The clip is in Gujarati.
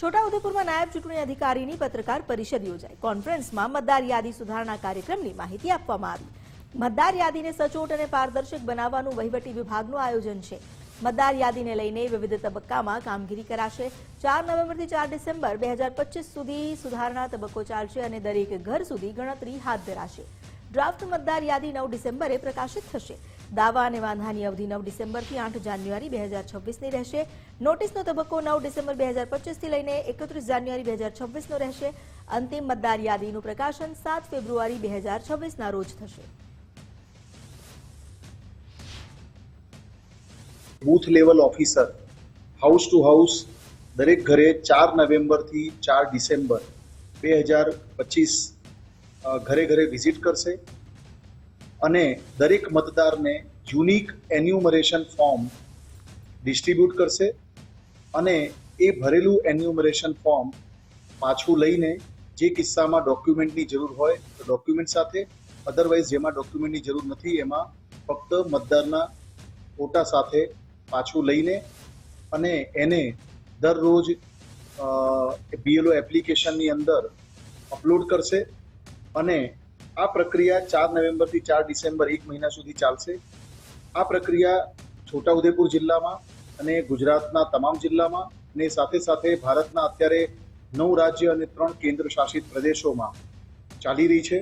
છોટાઉદેપુરમાં નાયબ ચૂંટણી અધિકારીની પત્રકાર પરિષદ યોજાઈ. કોન્ફરન્સમાં મતદાર યાદી સુધારણા કાર્યક્રમની માહિતી આપવામાં આવી. મતદાર યાદીને સચોટ અને પારદર્શક બનાવવાનું વહીવટી વિભાગનું આયોજન છે. મતદાર યાદીને લઈને વિવિધ તબક્કામાં કામગીરી કરાશે. ચાર નવેમ્બરથી ચાર ડિસેમ્બર બે હજાર પચીસ સુધી સુધારણા તબક્કો ચાલશે અને દરેક ઘર સુધી ગણતરી હાથ ધરાશે. ડ્રાફ્ટ મતદાર યાદી નવ ડિસેમ્બરે પ્રકાશિત થશે. દાવા અને વાંધાની અવધિ નવ ડિસેમ્બરથી આઠ જાન્યુઆરી બે હજાર છવ્વીસની રહેશે. નોટિસનો તબક્કો નવ ડિસેમ્બર બે હજાર પચીસથી લઈને એકત્રીસ જાન્યુઆરી બે હજાર છવ્વીસનો રહેશે. અંતિમ મતદાર યાદીનું પ્રકાશન સાત ફેબ્રુઆરી બે હજાર છવ્વીસના રોજ થશે. Booth level officer house to house દરેક ઘરે ચાર નવેમ્બરથી ચાર ડિસેમ્બર બે હજાર પચીસ ઘરે ઘરે વિઝિટ કરશે. અને દરેક મતદારને યુનિક એન્યુમરેશન ફોર્મ ડિસ્ટ્રીબ્યુટ કરશે અને એ ભરેલું એન્યુમરેશન ફોર્મ પાછું લઈને જે કિસ્સામાં ડોક્યુમેન્ટની જરૂર હોય તો ડોક્યુમેન્ટ સાથે અધરવાઇઝ જેમાં ડોક્યુમેન્ટની જરૂર નથી એમાં ફક્ત મતદારના ફોટા સાથે પાછું લઈને અને એને દરરોજ બીએલઓ એપ્લિકેશનની અંદર અપલોડ કરશે અને આ પ્રક્રિયા ચાર નવેમ્બરથી ચાર ડિસેમ્બર એક મહિના સુધી ચાલશે. આ પ્રક્રિયા છોટાઉદેપુર જિલ્લામાં અને ગુજરાતના તમામ જિલ્લામાં ને સાથે સાથે ભારતના અત્યારે નવ રાજ્ય અને ત્રણ કેન્દ્ર શાસિત પ્રદેશોમાં ચાલી રહી છે.